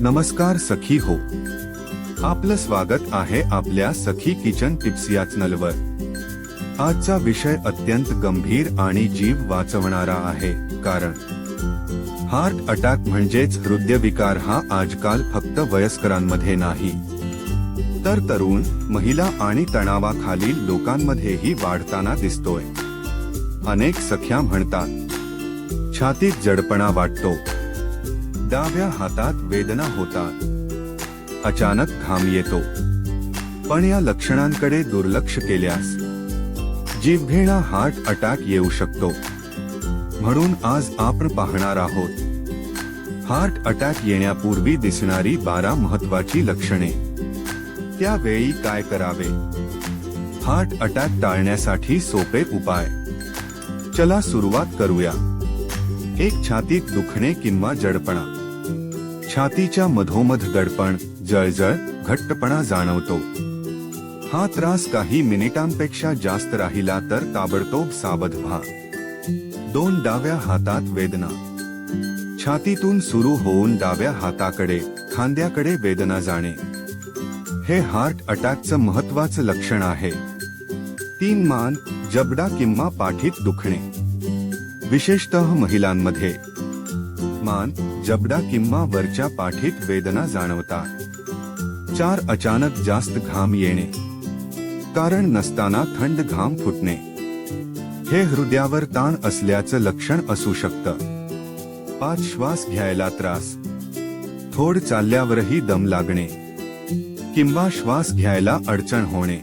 नमस्कार सखी हो. आपलं स्वागत आहे आपल्या सखी किचन टिप्स या चॅनलवर. आजचा विषय अत्यंत गंभीर आणि जीव वाचवणारा आहे कारण हार्ट अटॅक म्हणजेच हृदयविकार हा आजकाल फक्त वयस्करांमध्ये नाही. तर तरुण महिला आणि तणावाखालील लोकांमध्येही वाढताना दिसतोय. अनेक सख्या म्हणतात छातीत जडपणा वाटतो. डाव्या हातात वेदना होतात. अचानक घाम येतो. पण या लक्षणांकडे दुर्लक्ष केल्यास जीवघेणा हार्ट अटॅक येऊ शकतो. म्हणून आज आपण पाहणार आहोत. हार्ट अटॅक येण्यापूर्वी दिसणारी बारा महत्वाची लक्षणे. त्यावेळी काय करावे? हार्ट अटॅक टाळण्यासाठी सोपे उपाय. चला सुरुवात करूया. एक छातीत दुखणे किंवा जडपणा. छातीच्या मधोमध दडपण जळजळ घट्टपणा जाणवतो. हा त्रास काही मिनिटांपेक्षा जास्त राहिला तर ताबडतोब सावध व्हा. दोन डाव्या हातात वेदना. छातीतून सुरू होऊन डाव्या हाताकडे खांद्याकडे वेदना जाणे. हे हार्ट अटॅकचं महत्वाचं लक्षण आहे. तीन मान जबडा किंवा पाठीत दुखणे. विशेषतः महिलांमध्ये. मान जबडा किंवा वरच्या पाठीत वेदना जाणवतात चार अचानक जास्त घाम येणे. कारण नसताना थंड घाम फुटणे. हे हृदयावर ताण असल्याचं लक्षण असू शकतं. पाच श्वास घ्यायला त्रास. थोड चालल्यावरही दम लागणे. किंवा श्वास घ्यायला अडचण होणे.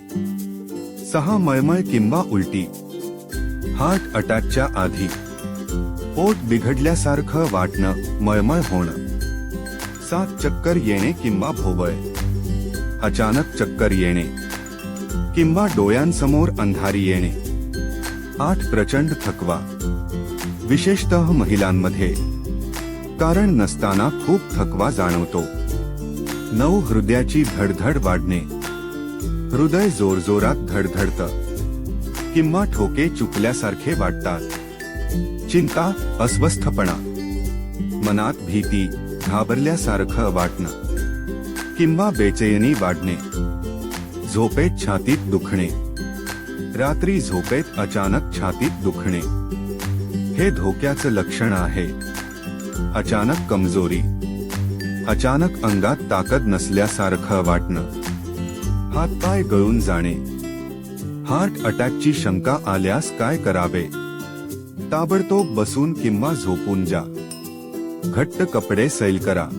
सहा मळमळ किंवा उलटी. हार्ट अटॅकच्या आधी. पोट बिघडल्यासारखं वाटणं मळमळ होणं. सात चक्कर येणे किंवा भोवळ अचानक चक्कर येणे. किंवा डोळ्यांसमोर अंधारी येणे. आठ प्रचंड थकवा. विशेषतः महिलांमध्ये. कारण नसताना खूप थकवा जाणवतो. नऊ हृदयाची धडधड वाढणे. हृदय जोरजोरात धडधडतं. किंवा ठोके चुकल्यासारखे वाटतात. चिंता अस्वस्थपणा. मनात भीती घाबरल्यासारखं वाटणं. किंवा बेचैनी वाढणे. झोपेत छातीत दुखणे. रात्री झोपेत अचानक छातीत दुखणे. हे धोक्याचं लक्षण आहे. अचानक कमजोरी. अचानक अंगात ताकद नसल्यासारखं वाटणं. हातपाय गळून जाणे. हार्ट अटॅकची शंका आल्यास काय करावे? ताबडतोब बसून किंवा झोपून जा. घट्ट कपडे सैल करा.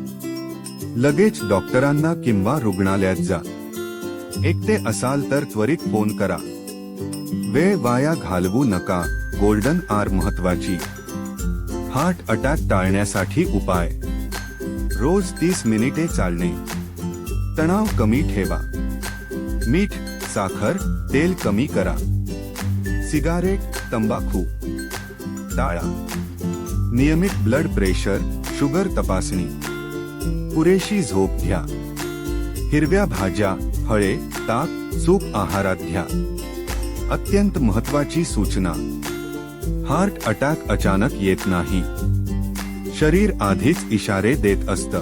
लगेच डॉक्टरांना किंवा रुग्णालयात जा. एकटे असाल तर त्वरित फोन करा. वेळ वाया घालवू नका गोल्डन आर महत्वाची. हार्ट अटॅक टाळण्यासाठी उपाय. रोज तीस मिनिटे चालणे. तणाव कमी ठेवा. मीठ साखर तेल कमी करा. सिगारेट तंबाखू. टाळा नियमित ब्लड प्रेशर शुगर तपासणी पुरेशी झोप घ्या. हिरव्या भाज्या फळे ताक सूप आहारात घ्या. अत्यंत महत्वाची सूचना. हार्ट अटॅक अचानक येत नाही. शरीर आधीच इशारे देत असतं.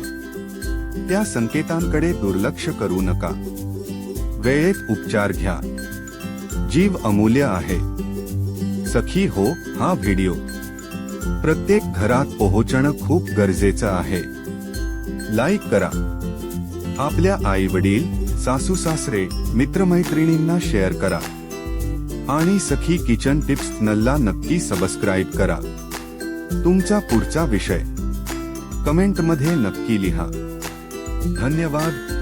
त्या संकेतांकडे दुर्लक्ष करू नका. वेळेत उपचार घ्या. जीव अमूल्य आहे. सखी हो हा व्हिडिओ. प्रत्येक घरात पोहोचणं खूप गरजेचं आहे. लाईक करा. आपल्या आई वडील सासू सासरे मित्रमैत्रिणींना शेअर करा. आणि सखी किचन टिप्स नल्ला नक्की सबस्क्राईब करा. तुमचा पुढचा विषय. कमेंटमध्ये नक्की लिहा. धन्यवाद.